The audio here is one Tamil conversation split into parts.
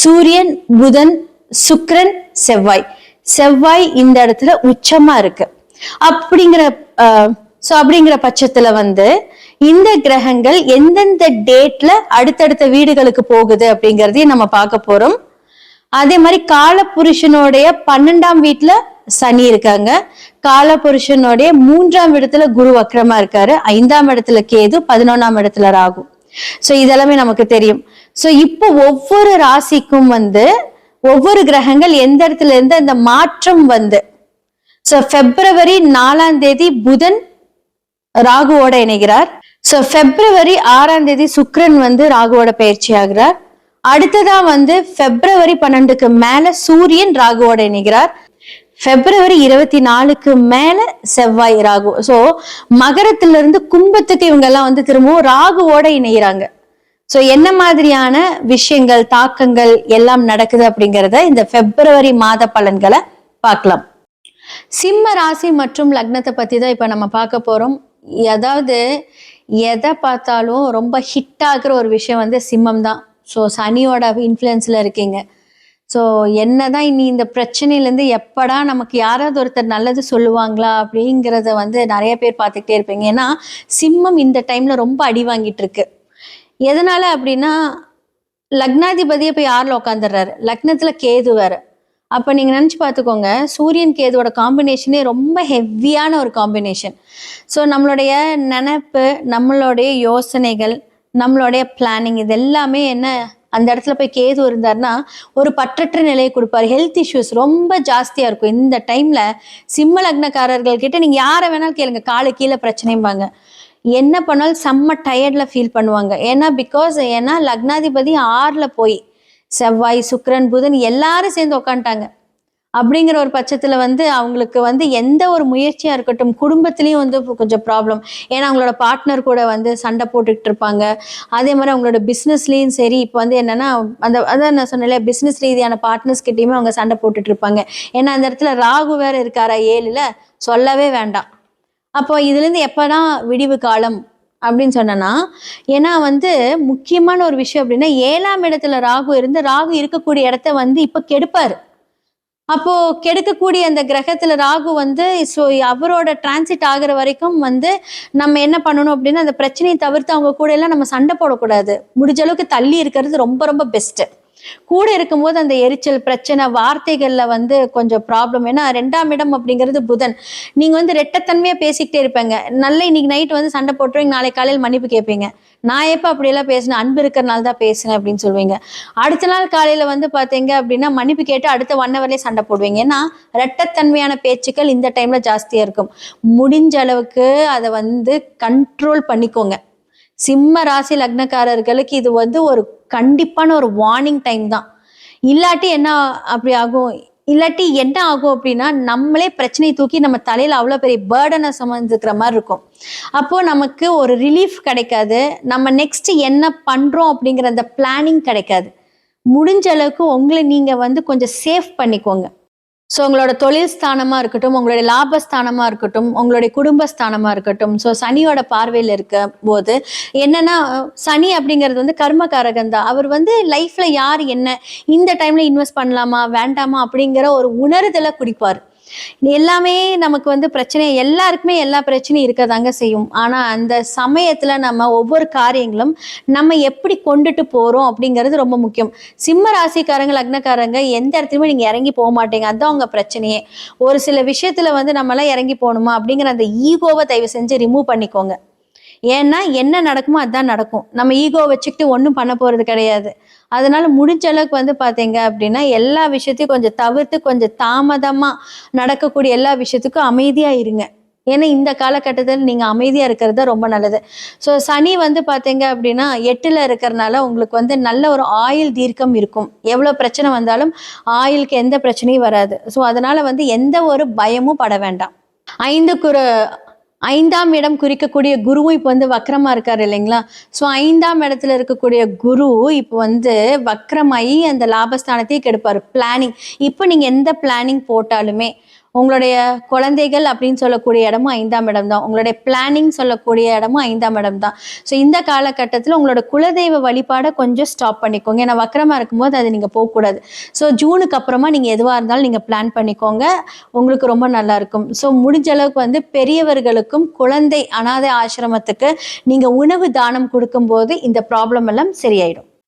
சூரியன் புதன் சுக்கிரன் செவ்வாய். செவ்வாய் இந்த இடத்துல உச்சமா இருக்கு. அப்படிங்கிற ஸோ அப்படிங்கிற பட்சத்துல வந்து இந்த கிரகங்கள் எந்தெந்த டேட்ல அடுத்தடுத்த வீடுகளுக்கு போகுது அப்படிங்கறதையும் நம்ம பார்க்க போறோம். அதே மாதிரி காலபுருஷனுடைய பன்னெண்டாம் வீட்டுல சனி இருக்காங்க. காலபுருஷனுடைய மூன்றாம் இடத்துல குரு வக்ரமா இருக்காரு. ஐந்தாம் இடத்துல கேது பதினொன்னாம் இடத்துல ராகு. சோ இதெல்லாமே நமக்கு தெரியும். ஸோ இப்போ ஒவ்வொரு ராசிக்கும் வந்து ஒவ்வொரு கிரகங்கள் எந்த இடத்துல இருந்து அந்த மாற்றம் வந்து. ஸோ பிப்ரவரி நாலாம் தேதி புதன் ராகுவோட இணைகிறார். ஸோ பிப்ரவரி ஆறாம் தேதி சுக்ரன் வந்து ராகுவோட பயிற்சி ஆகிறார். அடுத்ததா வந்து பிப்ரவரி பன்னெண்டுக்கு மேல சூரியன் ராகுவோட இணைகிறார். பிப்ரவரி இருபத்தி நாலுக்கு மேல செவ்வாய் ராகு. ஸோ மகரத்துல இருந்து கும்பத்துக்கு இவங்க எல்லாம் வந்து திரும்பவும் ராகுவோட இணைகிறாங்க. ஸோ என்ன மாதிரியான விஷயங்கள் தாக்கங்கள் எல்லாம் நடக்குது அப்படிங்கிறத இந்த பிப்ரவரி மாத பலன்களை பார்க்கலாம். சிம்ம ராசி மற்றும் லக்னத்தை பத்தி தான் இப்போ நம்ம பார்க்க போறோம். அதாவது எதை பார்த்தாலும் ரொம்ப ஹிட் ஆகுற ஒரு விஷயம் வந்து சிம்மம் தான். ஸோ சனியோட இன்ஃப்ளூயன்ஸில் இருக்கீங்க. ஸோ என்னதான் இனி இந்த பிரச்சனையிலேருந்து எப்படா நமக்கு யாராவது ஒருத்தர் நல்லது சொல்லுவாங்களா அப்படிங்கிறத வந்து நிறைய பேர் பார்த்துக்கிட்டே இருப்பீங்க. ஏன்னா சிம்மம் இந்த டைம்ல ரொம்ப அடி வாங்கிட்டு இருக்கு. எதனால அப்படின்னா லக்னாதிபதியை போய் யாரில் உட்காந்துடுறாரு லக்னத்தில் கேது வேறு. அப்போ நீங்கள் நினச்சி பார்த்துக்கோங்க சூரியன் கேதுவோட காம்பினேஷனே ரொம்ப ஹெவியான ஒரு காம்பினேஷன் ஸோ நம்மளுடைய நினப்பு நம்மளுடைய யோசனைகள் நம்மளுடைய பிளானிங் இது எல்லாமே என்ன அந்த இடத்துல போய் கேது இருந்தாருன்னா ஒரு பற்றற்ற நிலையை கொடுப்பாரு. ஹெல்த் இஷ்யூஸ் ரொம்ப ஜாஸ்தியாக இருக்கும். இந்த டைமில் சிம்ம லக்னக்காரர்கள் கிட்ட நீங்கள் யாரை வேணாலும் கேளுங்க. காலு கீழே பிரச்சனைம்பாங்க. என்ன பண்ணாலும் செம்ம டயர்டில் ஃபீல் பண்ணுவாங்க. ஏன்னா பிகாஸ் ஏன்னா லக்னாதிபதி ஆறில் போய் செவ்வாய் சுக்கரன் புதன் எல்லாரும் சேர்ந்து உக்காந்துட்டாங்க. அப்படிங்கிற ஒரு பட்சத்தில் வந்து அவங்களுக்கு வந்து எந்த ஒரு முயற்சியாக இருக்கட்டும் குடும்பத்துலேயும் வந்து கொஞ்சம் ப்ராப்ளம் ஏன்னா அவங்களோட பார்ட்னர் கூட வந்து சண்டை போட்டுக்கிட்டு இருப்பாங்க. அதே மாதிரி அவங்களோட பிஸ்னஸ்லேயும் சரி இப்போ வந்து என்னென்னா அந்த அதான் நான் சொன்னேன்ல பிஸ்னஸ் ரீதியான பார்ட்னர்ஸ் கிட்டேயுமே அவங்க சண்டை போட்டுட்டு இருப்பாங்க. ஏன்னா அந்த இடத்துல ராகு வேறு இருக்காரா ஏழில்? சொல்லவே வேண்டாம். அப்போ இதுலேருந்து எப்போனா விடிவு காலம் அப்படின்னு சொன்னேன்னா ஏன்னா வந்து முக்கியமான ஒரு விஷயம் அப்படின்னா ஏழாம் இடத்துல ராகு இருந்து ராகு இருக்கக்கூடிய இடத்த வந்து இப்போ கெடுப்பார். அப்போ கெடுக்கக்கூடிய அந்த கிரகத்துல ராகு வந்து ஸோ அவரோட டிரான்சிட் ஆகிற வரைக்கும் வந்து நம்ம என்ன பண்ணணும் அப்படின்னா அந்த பிரச்சனையை தவிர்த்து அவங்க கூட எல்லாம் நம்ம சண்டை போடக்கூடாது. முடிஞ்ச அளவுக்கு தள்ளி இருக்கிறது ரொம்ப ரொம்ப பெஸ்ட்டு கூட இருக்கும்போது அந்த எரிச்சல் பிரச்சனை வார்த்தைகளில் வந்து கொஞ்சம் ப்ராப்ளம் ஏன்னா ரெண்டாம் இடம் அப்படிங்கிறது புதன். நீங்கள் வந்து ரெட்டத்தன்மையாக பேசிக்கிட்டே இருப்பீங்க. நல்ல இன்னைக்கு நைட் வந்து சண்டை போட்டுருவீங்க நாளை காலையில் மன்னிப்பு கேட்பீங்க. நான் எப்போ அப்படியெல்லாம் பேசினேன்? அன்பு இருக்கிறனால தான் பேசினேன் அப்படின்னு சொல்லுவீங்க. அடுத்த நாள் காலையில் வந்து பார்த்தீங்க அப்படின்னா மன்னிப்பு கேட்டு அடுத்த ஒன் ஹவர்லேயே சண்டை போடுவீங்க. ஏன்னா ரெட்டத்தன்மையான பேச்சுக்கள் இந்த டைமில் ஜாஸ்தியாக இருக்கும். முடிஞ்ச அளவுக்கு அதை வந்து கண்ட்ரோல் பண்ணிக்கோங்க. சிம்ம ராசி லக்னக்காரர்களுக்கு இது வந்து ஒரு கண்டிப்பான ஒரு வார்னிங் டைம் தான். இல்லாட்டி என்ன அப்படி ஆகும்? இல்லாட்டி என்ன ஆகும் அப்படின்னா நம்மளே பிரச்சனையை தூக்கி நம்ம தலையில் அவ்வளோ பெரிய பேர்டனை சுமந்துக்கிற மாதிரி இருக்கும். அப்போது நமக்கு ஒரு ரிலீஃப் கிடைக்காது. நம்ம நெக்ஸ்ட் என்ன பண்ணுறோம் அப்படிங்கிற அந்த பிளானிங் கிடைக்காது. முடிஞ்ச அளவுக்கு உங்களை நீங்கள் வந்து கொஞ்சம் சேஃப் பண்ணிக்கோங்க. ஸோ உங்களோட தொழில் ஸ்தானமாக இருக்கட்டும் உங்களுடைய லாபஸ்தானமாக இருக்கட்டும் உங்களுடைய குடும்பஸ்தானமாக இருக்கட்டும் ஸோ சனியோட பார்வையில் இருக்க போது என்னன்னா சனி அப்படிங்கிறது வந்து கர்மகாரகன் தான். அவர் வந்து லைஃப்பில் யார் என்ன இந்த டைமில் இன்வெஸ்ட் பண்ணலாமா வேண்டாமா அப்படிங்கிற ஒரு உணர்தலை குடிப்பார். எல்லாமே நமக்கு வந்து பிரச்சனை எல்லாருக்குமே எல்லா பிரச்சனையும் இருக்கதாங்க செய்யும். ஆனால் அந்த சமயத்தில் நம்ம ஒவ்வொரு காரியங்களும் நம்ம எப்படி கொண்டுட்டு போகிறோம் அப்படிங்கிறது ரொம்ப முக்கியம். சிம்ம ராசிக்காரங்க லக்னக்காரங்க எந்த இடத்துலையுமே நீங்கள் இறங்கி போக மாட்டீங்க. அதுதான் உங்கள் பிரச்சனையே. ஒரு சில விஷயத்தில் வந்து நம்மளாம் இறங்கி போகணுமா அப்படிங்கிற அந்த ஈகோவை தயவு செஞ்சு ரிமூவ் பண்ணிக்கோங்க. ஏன்னா என்ன நடக்குமோ அதுதான் நடக்கும். நம்ம ஈகோ வச்சுக்கிட்டு ஒன்றும் பண்ண போகிறது கிடையாது. அதனால முடிஞ்ச அளவுக்கு வந்து பார்த்தீங்க அப்படின்னா எல்லா விஷயத்தையும் கொஞ்சம் தவிர்த்து கொஞ்சம் தாமதமாக நடக்கக்கூடிய எல்லா விஷயத்துக்கும் அமைதியாக இருங்க. ஏன்னா இந்த காலகட்டத்தில் நீங்கள் அமைதியாக இருக்கிறது தான் ரொம்ப நல்லது. ஸோ சனி வந்து பார்த்தீங்க அப்படின்னா எட்டில் இருக்கிறனால உங்களுக்கு வந்து நல்ல ஒரு ஆயில் தீர்க்கம் இருக்கும். எவ்வளோ பிரச்சனை வந்தாலும் ஆயிலுக்கு எந்த பிரச்சனையும் வராது. ஸோ அதனால் வந்து எந்த ஒரு பயமும் பட வேண்டாம். ஐந்து குரு ஐந்தாம் இடம் குறிக்கக்கூடிய குருவும் இப்போ வந்து வக்கரமாக இருக்கார் இல்லைங்களா? ஸோ ஐந்தாம் இடத்துல இருக்கக்கூடிய குரு இப்போ வந்து வக்ரமாயி அந்த லாபஸ்தானத்தையே கெடுப்பார். பிளானிங் இப்போ நீங்கள் எந்த பிளானிங் போட்டாலுமே உங்களுடைய குழந்தைகள் அப்படின்னு சொல்லக்கூடிய இடமும் ஐந்தாம் இடம் தான். உங்களுடைய பிளானிங் சொல்லக்கூடிய இடமும் ஐந்தாம் இடம் தான். ஸோ இந்த காலகட்டத்தில் உங்களோட குலதெய்வ வழிபாடை கொஞ்சம் ஸ்டாப் பண்ணிக்கோங்க. ஏன்னா வக்கரமாக இருக்கும்போது அது நீங்கள் போகக்கூடாது. ஸோ ஜூனுக்கு அப்புறமா நீங்கள் எதுவாக இருந்தாலும் நீங்கள் பிளான் பண்ணிக்கோங்க. உங்களுக்கு ரொம்ப நல்லா இருக்கும். ஸோ முடிஞ்ச அளவுக்கு வந்து பெரியவர்களுக்கும் குழந்தை அனாதை ஆசிரமத்துக்கு நீங்கள் உணவு தானம் கொடுக்கும்போது இந்த ப்ராப்ளம் எல்லாம் சரியாயிடும்.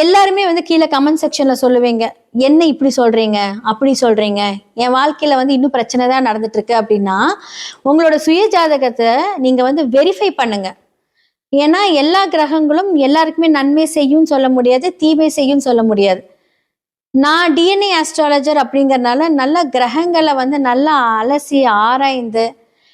எல்லாருமே வந்து கீழே கமெண்ட் செக்ஷன்ல சொல்லுவீங்க. என்ன இப்படி சொல்றீங்க? அப்படி சொல்றீங்க. என் வாழ்க்கையில வந்து இன்னும் பிரச்சனை தான் நடந்துட்டு இருக்கு அப்படின்னா உங்களோட சுய ஜாதகத்தை நீங்க வந்து வெரிஃபை பண்ணுங்க. ஏன்னா எல்லா கிரகங்களும் எல்லாருக்குமே நன்மை செய்யும் சொல்ல முடியாது தீமை செய்யும் சொல்ல முடியாது. நான் டிஎன்ஏ ஆஸ்ட்ராலஜர் அப்படிங்கறனால நல்ல கிரகங்களை வந்து நல்லா அலசி ஆராய்ந்து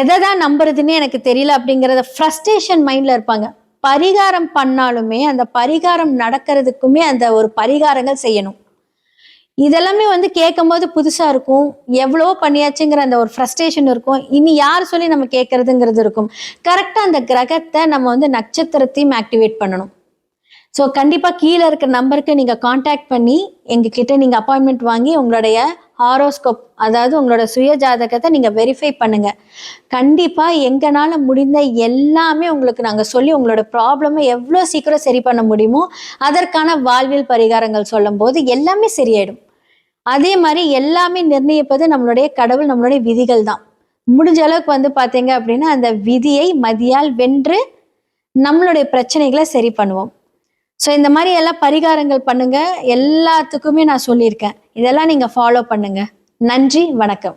எதை தான் நம்புறதுன்னு எனக்கு தெரியல அப்படிங்கிறத ஃப்ரஸ்ட்ரேஷன் மைண்டில் இருப்பாங்க. பரிகாரம் பண்ணாலுமே அந்த பரிகாரம் நடக்கிறதுக்குமே அந்த ஒரு பரிகாரங்கள் செய்யணும். இதெல்லாமே வந்து கேட்கும்போது புதுசாக இருக்கும். எவ்வளோ பண்ணியாச்சுங்கிற அந்த ஒரு ஃப்ரஸ்ட்ரேஷன் இருக்கும். இனி யார் சொல்லி நம்ம கேட்கறதுங்கிறது இருக்கும். கரெக்டாக அந்த கிரகத்தை நம்ம வந்து நட்சத்திரத்தையும் ஆக்டிவேட் பண்ணணும். ஸோ கண்டிப்பாக கீழே இருக்கிற நம்பருக்கு நீங்கள் காண்டாக்ட் பண்ணி எங்ககிட்ட நீங்கள் அப்பாயின்மெண்ட் வாங்கி உங்களுடைய ஹாரோஸ்கோப் அதாவது உங்களோட சுய ஜாதகத்தை நீங்கள் வெரிஃபை பண்ணுங்க. கண்டிப்பாக எங்களால் முடிந்த எல்லாமே உங்களுக்கு நாங்கள் சொல்லி உங்களோட ப்ராப்ளமை எவ்வளோ சீக்கிரம் சரி பண்ண முடியுமோ அதற்கான வாழ்வியல் பரிகாரங்கள் சொல்லும்போது எல்லாமே சரியாயிடும். அதே மாதிரி எல்லாமே நிர்ணயிப்பது நம்மளுடைய கடவுள் நம்மளுடைய விதிகள் தான். முடிஞ்ச அளவுக்கு வந்து பார்த்தீங்க அப்படின்னா அந்த விதியை மதியால் வென்று நம்மளுடைய பிரச்சனைகளை சரி பண்ணுவோம். ஸோ இந்த மாதிரி எல்லாம் பரிகாரங்கள் பண்ணுங்க. எல்லாத்துக்குமே நான் சொல்லியிருக்கேன். இதெல்லாம் நீங்கள் ஃபாலோ பண்ணுங்க. நன்றி வணக்கம்.